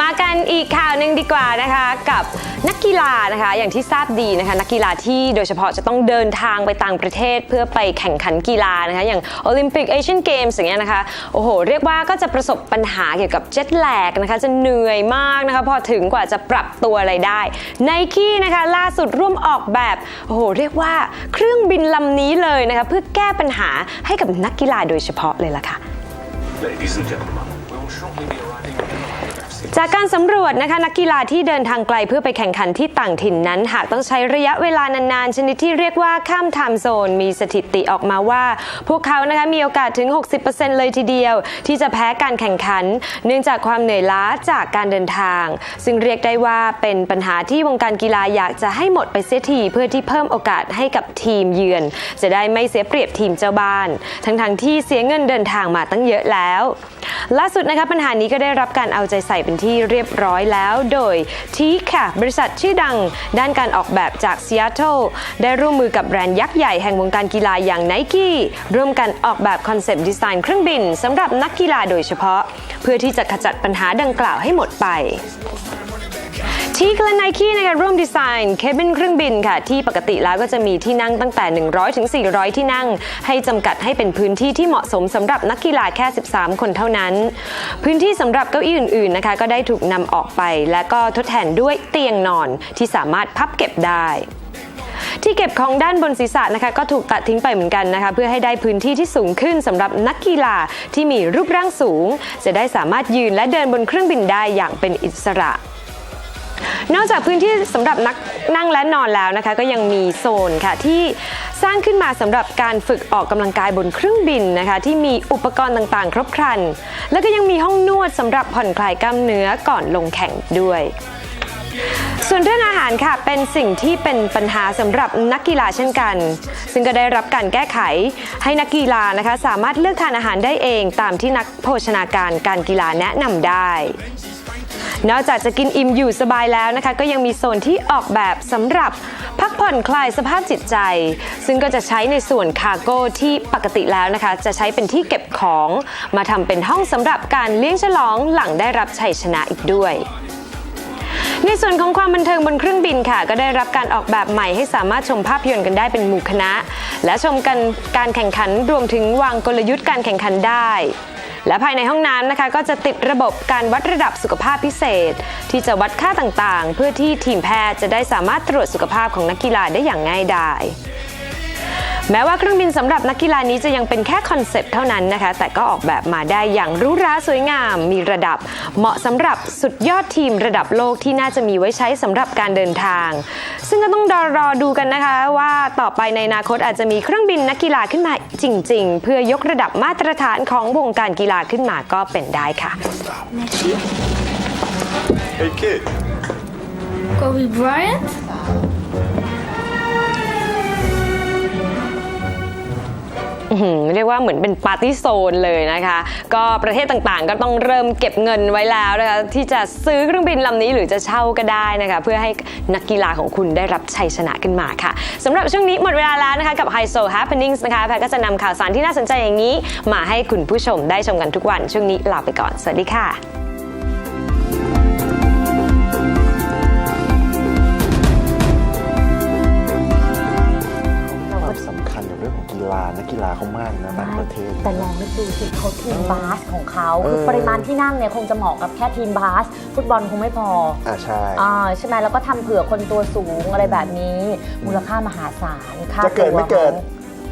มากันอีกข่าวหนึ่งดีกว่านะคะกับนักกีฬานะคะอย่างที่ทราบดีนะคะนักกีฬาที่โดยเฉพาะจะต้องเดินทางไปต่างประเทศ เพื่อไปแข่งขันกีฬานะคะอย่างโอลิมปิกเอเชียนเกมส์อย่างเงี้ยนะคะโอ้โหเรียกว่าก็จะประสบปัญหาเกี่ยวกับเจ็ตแลกนะคะจะเหนื่อยมากนะคะพอถึงกว่าจะปรับตัวอะไรได้ไนกี้นะคะล่าสุดร่วมออกแบบโอ้โหเรียกว่าเครื่องบินลำนี้เลยนะคะเพื่อแก้ปัญหาให้กับนักกีฬาโดยเฉพาะเลยล่ะค่ะ Ladies and gentlemen, we will shortly be arriving at the จากการสำรวจนะคะนักกีฬาที่เดินทางไกลเพื่อไปแข่งขันที่ต่างถิ่นนั้น หากต้องใช้ระยะเวลานานๆ ชนิดที่เรียกว่าข้ามไทม์โซน มีสถิติออกมาว่า พวกเขานะคะมีโอกาสถึง 60%เลยทีเดียว ที่จะแพ้การแข่งขัน เนื่องจากความเหนื่อยล้าจากการเดินทาง ซึ่งเรียกได้ว่าเป็นปัญหาที่วงการกีฬาอยากจะให้หมดไปเสียทีเพื่อที่เพิ่มโอกาสให้กับทีมเยือน จะได้ไม่เสียเปรียบทีมเจ้าบ้าน ทั้งๆที่เสียเงินเดินทางมาตั้งเยอะแล้วล่าสุดนะคะปัญหานี้ก็ได้รับการเอาใจใส่เป็นที่เรียบร้อยแล้ว โดยทีค่ะบริษัทชื่อดังด้านการออกแบบจากซีแอตเทิลได้ร่วมมือกับแบรนด์ยักษ์ใหญ่แห่งวงการกีฬาอย่างไนกี้ร่วมกันออกแบบคอนเซปต์ดีไซน์เครื่องบินสำหรับนักกีฬาโดยเฉพาะ เพื่อที่จะขจัดปัญหาดังกล่าวให้หมดไป ทีกและไนกี้นะคะร่วมดีไซน์เคบินเครื่องบินค่ะ ที่ปกติแล้วก็จะมีที่นั่งตั้งแต่ 100ถึง400 ที่นั่ง ให้จำกัดให้เป็นพื้นที่ที่เหมาะสมสำหรับนักกีฬาแค่ 13 คนเท่านั้น พื้นที่สำหรับเก้าอี้อื่นๆนะคะก็ได้ถูกนำออกไป และก็ทดแทนด้วยเตียงนอนที่สามารถพับเก็บได้ที่เก็บของด้านบนศีรษะนะคะก็ถูกตัดทิ้งไปเหมือนกันนะคะ เพื่อให้ได้พื้นที่ที่สูงขึ้นสำหรับนักกีฬาที่มีรูปร่างสูง จะได้สามารถยืนและเดินบนเครื่องบินได้อย่างเป็นอิสระ นอกจากพื้นที่สำหรับนักนั่งและนอนแล้วนะคะก็ยังมีโซนค่ะที่สร้างขึ้นมาสำหรับการฝึกออกกำลังกายบนเครื่องบินนะคะที่มีอุปกรณ์ต่างๆ ครบครัน แล้วก็ยังมีห้องนวดสำหรับผ่อนคลายกล้ามเนื้อก่อนลงแข่งด้วย ส่วนเรื่องอาหารค่ะเป็นสิ่งที่เป็นปัญหาสำหรับนักกีฬาเช่นกัน ซึ่งก็ได้รับการแก้ไขให้นักกีฬานะคะสามารถเลือกทานอาหารได้เองตามที่นักโภชนาการการกีฬาแนะนำได้ นอกจากจะกินอิ่มอยู่สบายแล้วนะคะ ก็ยังมีโซนที่ออกแบบสำหรับพักผ่อนคลายสภาพจิตใจ ซึ่งก็จะใช้ในส่วนคาร์โก้ที่ปกติแล้วนะคะ จะใช้เป็นที่เก็บของ มาทำเป็นห้องสำหรับการเลี้ยงฉลองหลังได้รับชัยชนะอีกด้วยในส่วนของความบันเทิงบนเครื่องบินค่ะ ก็ได้รับการออกแบบใหม่ให้สามารถชมภาพยนตร์กันได้เป็นหมู่คณะ และชมกันการแข่งขันรวมถึงวางกลยุทธ์การแข่งขันได้ และภายในห้องน้ำนะคะก็จะติดระบบการวัดระดับสุขภาพพิเศษ ที่จะวัดค่าต่างๆ เพื่อที่ทีมแพทย์จะได้สามารถตรวจสุขภาพของนักกีฬาได้อย่างง่ายดาย แม้ว่าเครื่องบินสำหรับนักกีฬานี้จะยังเป็นแค่คอนเซปต์เท่านั้นนะคะ แต่ก็ออกแบบมาได้อย่างหรูหราสวยงาม มีระดับ เหมาะสำหรับสุดยอดทีมระดับโลกที่น่าจะมีไว้ใช้สำหรับการเดินทาง ซึ่งก็ต้องรอรอดูกันนะคะว่าต่อไปในอนาคตอาจจะมีเครื่องบินนักกีฬาขึ้นมาจริง ๆ เพื่อยกระดับมาตรฐานของวงการกีฬาขึ้นมาก็เป็นได้ค่ะ Hey kid, Kobe Bryant? เรียกว่าเหมือนเป็นปาร์ตี้โซนเลยนะคะ ก็ประเทศต่างๆ ก็ต้องเริ่มเก็บเงินไว้แล้วนะคะที่จะซื้อเครื่องบินลำนี้หรือจะเช่าก็ได้นะคะ เพื่อให้นักกีฬาของคุณได้รับชัยชนะขึ้นมาค่ะสำหรับช่วงนี้หมดเวลาแล้วนะคะกับ High Soul Happenings นะคะแพรก็จะนำข่าวสารที่น่าสนใจอย่างนี้ มาให้คุณผู้ชมได้ชมกันทุกวัน ช่วงนี้ลาไปก่อน สวัสดีค่ะ นักกีฬาเขามากนะต่างประเทศ แต่ลองนึกดูสิเขาทีมบาสของเขาคือเออปริมาณที่นั่งเนี่ยคงจะเหมาะกับแค่ทีมบาส ฟุตบอลคงไม่พออ่าใช่อ่าใช่ไหมแล้วก็ทำเผื่อคนตัวสูงอะไรแบบนี้ มูลค่ามหาศาลค่าจะเกิดตัวไม่เกิด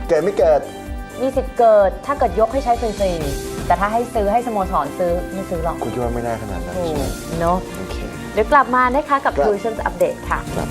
เกิดไม่เกิดมีสิทธิ์เกิดถ้าเกิดยกให้ใช้ฟรีๆแต่ถ้าให้ซื้อให้สโมสรซื้อไม่ซื้อหรอกคุณคิดว่าไม่น่าขนาดนั้นถูใช่กไหมเนาะโอเคเดี๋ยวกลับมานะคะกับครับ Tourism Update ค่ะครับ